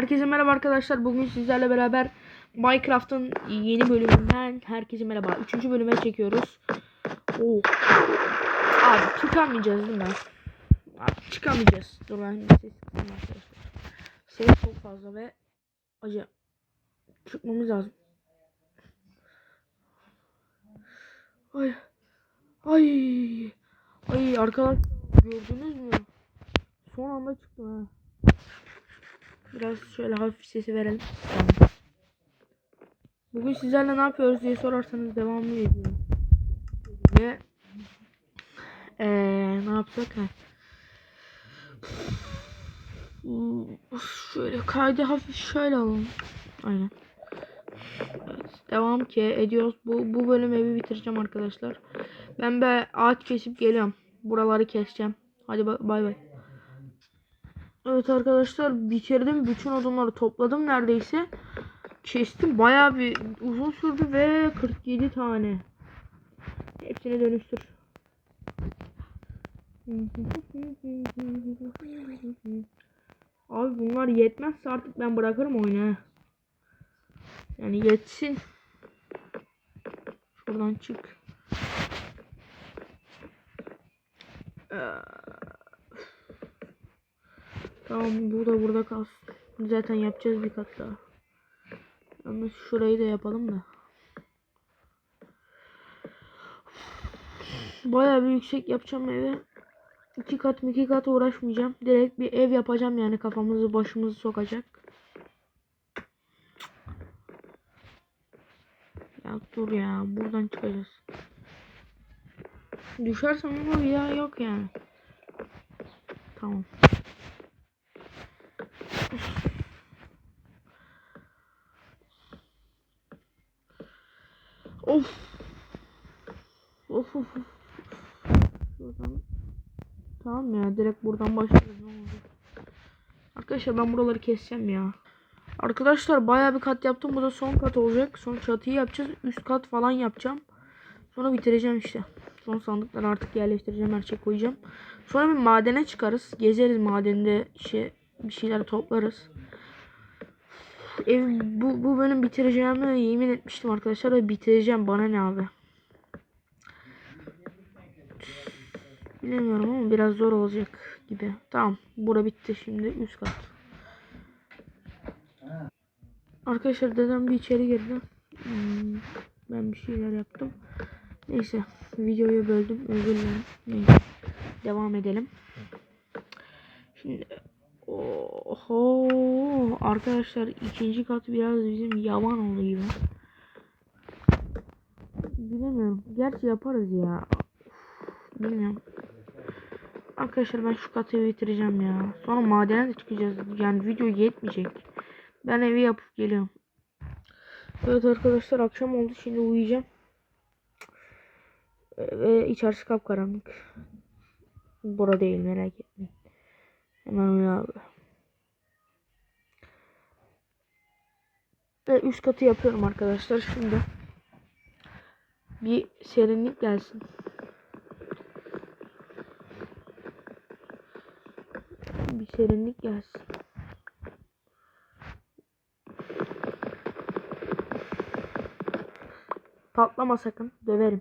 Herkese merhaba arkadaşlar. Bugün sizlerle beraber Minecraft'ın yeni bölümünden herkese merhaba. Üçüncü bölüme çekiyoruz. Oo. Abi çıkamayacağız değil mi? Abi çıkamayacağız. Dur ben ses arkadaşlar. Ses çok fazla ve acı. Çıkmamız lazım. Ay. Ay. Ay arkadaşlar gördünüz mü? Son anda çıktım ha. Biraz şöyle hafif sesi verelim. Tamam. Bugün sizlerle ne yapıyoruz diye sorarsanız devamlı ediyorum. Ve ee, ne yapsak ha? Şöyle kaydı hafif şöyle alalım. Aynen. Evet, devam ki ediyoruz. Bu bu bölüm evi bitireceğim arkadaşlar. Ben be ağaç kesip geliyorum. Buraları keseceğim. Hadi ba- bay bay. Evet arkadaşlar bitirdim. Bütün odunları topladım neredeyse. Kestim. Bayağı bir uzun sürdü ve 47 tane. Hepsini dönüştür. Abi bunlar yetmezse artık ben bırakırım oyunu. Yani yetsin. Şuradan çık. Ee, Tamam bu da burada kalsın. Zaten yapacağız bir kat daha. Yalnız şurayı da yapalım da. Bayağı bir yüksek yapacağım evi. İki kat iki kat uğraşmayacağım. Direkt bir ev yapacağım yani kafamızı başımızı sokacak. Ya dur ya buradan çıkacağız. Düşersem ama bir daha yok yani. Tamam. Of. Of of of. Şuradan. Tamam ya direkt buradan başlarız ne olacak. Arkadaşlar ben buraları keseceğim ya. Arkadaşlar bayağı bir kat yaptım. Bu da son kat olacak. Son çatıyı yapacağız. Üst kat falan yapacağım. Sonra bitireceğim işte. Son sandıkları artık yerleştireceğim. Her şey koyacağım. Sonra bir madene çıkarız. Gezeriz madende şey bir şeyler toplarız. Ev bu, bu bölüm bitireceğimi yemin etmiştim arkadaşlar ve bitireceğim bana ne abi. Bilemiyorum ama biraz zor olacak gibi. Tamam bura bitti şimdi üst kat. Arkadaşlar dedem bir içeri girdi. Hmm, ben bir şeyler yaptım. Neyse videoyu böldüm özür dilerim. Neyse devam edelim. Şimdi Oho arkadaşlar ikinci kat biraz bizim yavan gibi. Bilemiyorum. Gerçi yaparız ya. Uf, bilmiyorum. Arkadaşlar ben şu katı bitireceğim ya. Sonra madene de çıkacağız. Yani video yetmeyecek. Ben evi yapıp geliyorum. Evet arkadaşlar akşam oldu. Şimdi uyuyacağım. Ve içerisi kapkaranlık. Bura değil merak etmeyin. Hemen uyu abi. Ve üst katı yapıyorum arkadaşlar şimdi. Bir serinlik gelsin. Bir serinlik gelsin. Patlama sakın. Döverim.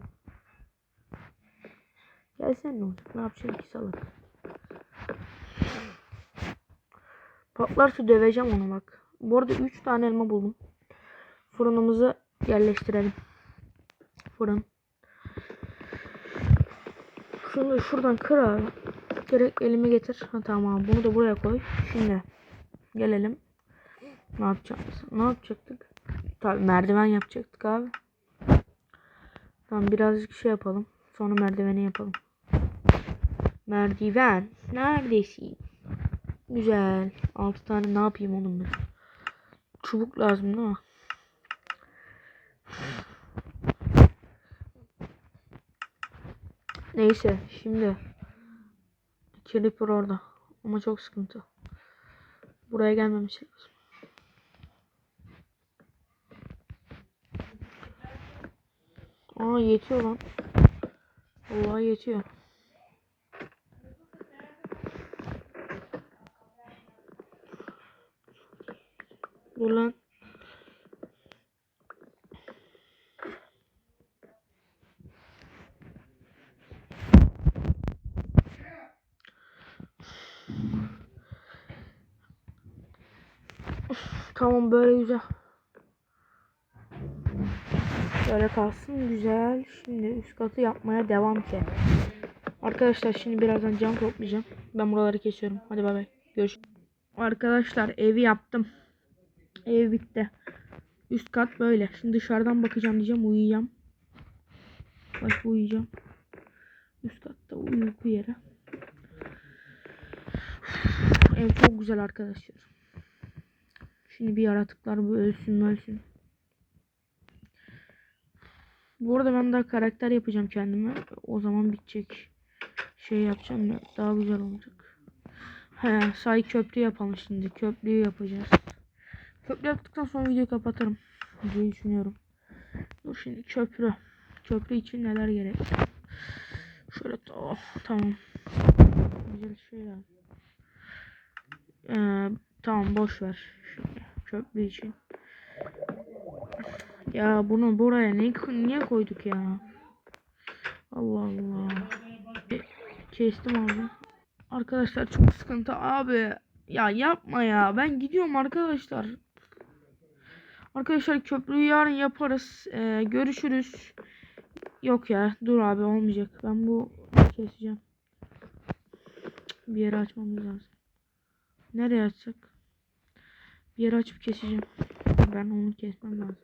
Gelsen ne olacak? Ne yapacaksın ki salak? Patlarsa döveceğim onu bak. Bu arada 3 tane elma buldum. Fırınımızı yerleştirelim. Fırın. Şunu şuradan kır abi. Direkt elimi getir. Ha tamam bunu da buraya koy. Şimdi gelelim. Ne yapacağız? Ne yapacaktık? Tabii merdiven yapacaktık abi. Tamam birazcık şey yapalım. Sonra merdiveni yapalım. Merdiven. Neredesin? Güzel. 6 tane ne yapayım onun ben? Çubuk lazım değil mi? Neyse şimdi Creeper orada ama çok sıkıntı. Buraya gelmemiş lazım. Aa yetiyor lan. Vallahi yetiyor. Dur. Tamam böyle güzel. Böyle kalsın güzel. Şimdi üst katı yapmaya devam ki. Arkadaşlar şimdi birazdan cam toplayacağım. Ben buraları kesiyorum. Hadi bay bay. Görüşürüz. Arkadaşlar evi yaptım. Ev bitti. Üst kat böyle. Şimdi dışarıdan bakacağım diyeceğim. Uyuyacağım. Başka uyuyacağım. Üst katta uyku yeri. Ev çok güzel arkadaşlar. Şimdi bir yaratıklar bu ölsün ölsün. Bu arada ben daha karakter yapacağım kendime. O zaman bitecek. Şey yapacağım da daha güzel olacak. He, say köprü yapalım şimdi. Köprüyü yapacağız. Köprü yaptıktan sonra videoyu kapatırım diye düşünüyorum. Dur şimdi köprü. Köprü için neler gerek? Şöyle oh, tamam. Güzel şey lazım. Ee, tamam boş ver. Şimdi köprü için. Ya bunu buraya ne, niye koyduk ya? Allah Allah. Kestim abi. Arkadaşlar çok sıkıntı abi. Ya yapma ya. Ben gidiyorum arkadaşlar. Arkadaşlar köprüyü yarın yaparız. Ee, görüşürüz. Yok ya. Dur abi olmayacak. Ben bu keseceğim. Bir yere açmamız lazım. Nereye açsak? Bir yere açıp keseceğim. Ben onu kesmem lazım.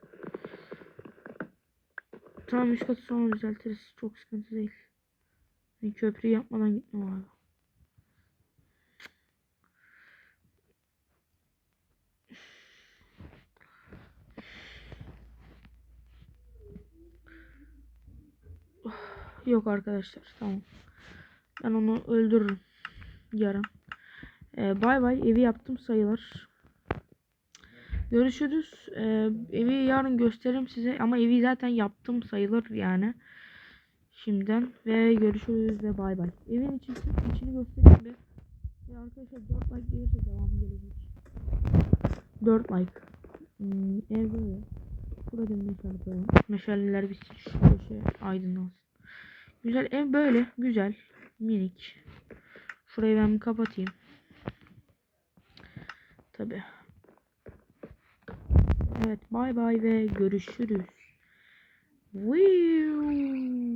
Tamam üst katı sonra düzeltiriz. Çok sıkıntı değil. Ben köprü yapmadan gitmem abi. Yok arkadaşlar tamam. Ben onu öldürürüm. Yarın. Ee, bay bay evi yaptım sayılır. Görüşürüz. Ee, evi yarın gösteririm size ama evi zaten yaptım sayılır yani. Şimdiden ve görüşürüz ve bay bay. Evin içini, içini göstereyim bir. Ve arkadaşlar 4 like gelirse devam gelecek. 4 like. Hmm, ev böyle. Burada meşale koyalım. Meşaleler bitsin. Şu köşe aydınlansın. Güzel ev böyle. Güzel. Minik. Şurayı ben kapatayım. Tabi. Evet bay bay ve görüşürüz. Woo.